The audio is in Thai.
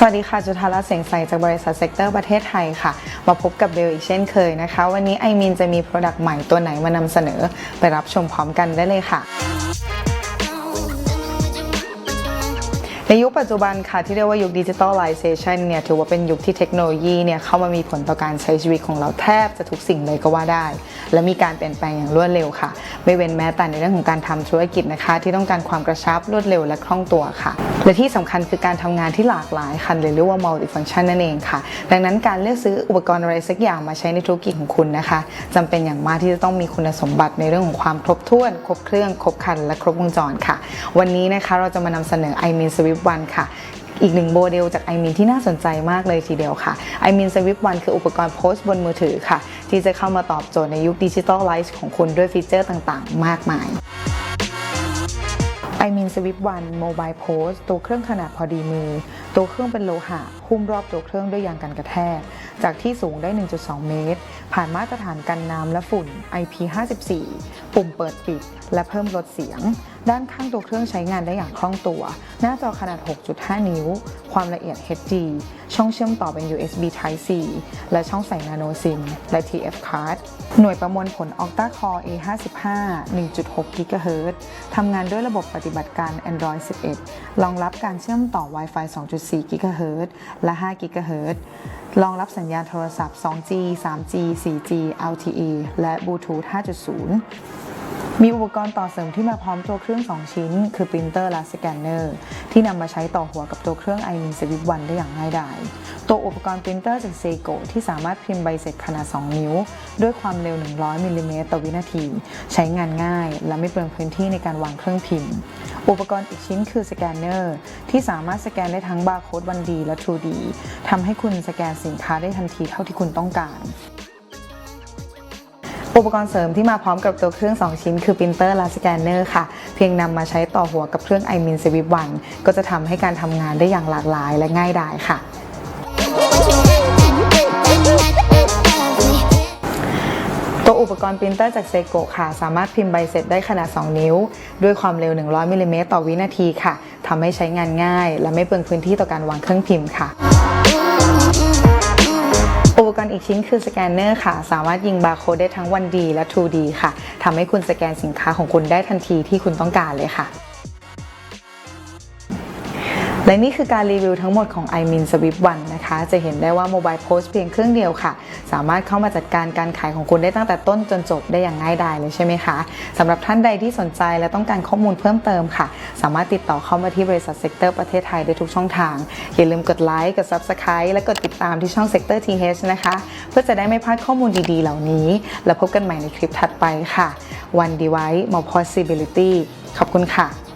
สวัสดีค่ะ จุธารัตน์เสียงใสจากบริษัทเซกเตอร์ประเทศไทยค่ะ มาพบกับเบลอีกเช่นเคยนะคะ วันนี้ไอมินจะมีโปรดักต์ใหม่ตัวไหนมานำเสนอ ไปรับชมพร้อมกันได้เลยค่ะ ในยุคปัจจุบันค่ะที่เรียกว่ายุคดิจิทัลไลเซชันเนี่ยถือว่าเป็นยุคที่เทคโนโลยีเนี่ยเข้ามามีผลต่อการใช้ชีวิตของเราแทบจะทุกสิ่งเลยก็ว่าได้ และมีการเปลี่ยนแปลงอย่างรวดเร็วค่ะ ไม่เว้นแม้แต่ในเรื่องของการทำธุรกิจนะคะ ที่ต้องการความกระชับรวดเร็วและคล่องตัวค่ะ และที่สำคัญคือการทำงานที่หลากหลายค่ะหรือเรียกว่า multifunction นั่นเองค่ะ ดังนั้นการเลือกซื้ออุปกรณ์อะไรสักอย่างมาใช้ในธุรกิจของคุณนะคะจำเป็นอย่างมากที่จะต้องมีคุณสมบัติในเรื่องของความครบถ้วน ครบเครื่อง ครบคัน และครบวงจรค่ะ วันนี้นะคะเราจะมานำเสนอ iMin Swift One ค่ะ อีกหนึ่งโมเดลจาก i m มินที่น่าสนใจมากเลยทีเดียวค่ะ iMin Swift One คืออุปกรณ์โพสต์บนมือถือค่ะ ที่จะเข้ามาตอบโจทย์ในยุคดิจิทัลไลฟ์ของคุณด้วยฟีเจอร์ต่างๆ มากมาย i m มิน Swift One Mobile Post ตัวเครื่องขนาดพอดีมือตัวเครื่องเป็นโลหะหุ้มรอบตัวเครื่องด้วยยางกันกระแทก จากที่สูงได้ 1.2 เมตร ผ่านมาตรฐานกันน้ำและฝุ่น IP54 ปุ่มเปิดปิด และเพิ่มลดเสียง ด้านข้างตัวเครื่องใช้งานได้อย่างคล่องตัว หน้าจอขนาด 6.5 นิ้ว ความละเอียด HD ช่องเชื่อมต่อเป็น USB Type C และช่องใส่ Nano SIM และ TF Card หน่วยประมวลผล Octa Core A55 1.6 GHz ทำงานด้วยระบบปฏิบัติการ Android 11 รองรับการเชื่อมต่อ Wi-Fi 2.4 4 GHz และ5 GHz รองรับสัญญาณโทรศัพท์ 2G 3G 4G LTE และ Bluetooth 5.0 มีอุปกรณ์ต่อเสริมที่มาพร้อมตัวเครื่อง 2 ชิ้น คือปรินเตอร์และสแกนเนอร์ที่นำมาใช้ต่อหัวกับตัวเครื่อง iMin Swift One ได้อย่างง่ายดาย ตัวอุปกรณ์ปรินเตอร์จากเซโกที่สามารถพิมพ์ใบเสร็จขนาด 2 นิ้ว ด้วยความเร็ว 100มิลลิเมตรต่อวินาที ใช้งานง่าย และไม่เปลืองพื้นที่ในการวางเครื่องพิมพ์ อุปกรณ์อีกชิ้นคือสแกนเนอร์ที่สามารถสแกนได้ทั้งบาร์โค้ด 1D และ 2D ทำให้คุณสแกนสินค้าได้ทันทีเท่าที่คุณต้องการ อุปกรณ์เสริมที่มาพร้อมกับตัวเครื่อง 2 ชิ้น คือปรินเตอร์และสแกนเนอร์ค่ะ เพียงนำมาใช้ต่อหัวกับเครื่อง iMin Swift One ก็จะทำให้การทำงานได้อย่างหลากหลายและง่ายดายค่ะตัวอุปกรณ์ปรินเตอร์จากเซโกะค่ะ สามารถพิมพ์ใบเสร็จได้ขนาด 2 นิ้ว ด้วยความเร็ว 100มิลลิเมตรต่อวินาทีค่ะทำให้ใช้งานง่าย และไม่เปลืองพื้นที่ต่อการวางเครื่องพิมพ์ค่ะ อุปกรณ์อีกชิ้นคือสแกนเนอร์ค่ะ สามารถยิงบาร์โค้ดได้ทั้ง 1D และ 2D ค่ะทำให้คุณสแกนสินค้าของคุณได้ทันทีที่คุณต้องการเลยค่ะ และนี่คือการรีวิวทั้งหมดของ iMin Swift 1นะคะ จะเห็นได้ว่า Mobile Post เพียงเครื่องเดียวค่ะ สามารถเข้ามาจัดการการขายของคุณได้ตั้งแต่ต้นจนจบได้อย่างง่ายดายเลยใช่ไหมคะสำหรับท่านใดที่สนใจและต้องการข้อมูลเพิ่มเติมค่ะ สามารถติดต่อเข้ามาที่บริษัทเซกเตอร์ประเทศไทยได้ทุกช่องทาง อย่าลืมกดไลค์กด Subscribe และกดติดตามที่ช่อง Sector TH นะคะ เพื่อจะได้ไม่พลาดข้อมูลดีๆ เหล่านี้ แล้วพบกันใหม่ในคลิปถัดไปค่ะ One Device More Possibility ขอบคุณค่ะ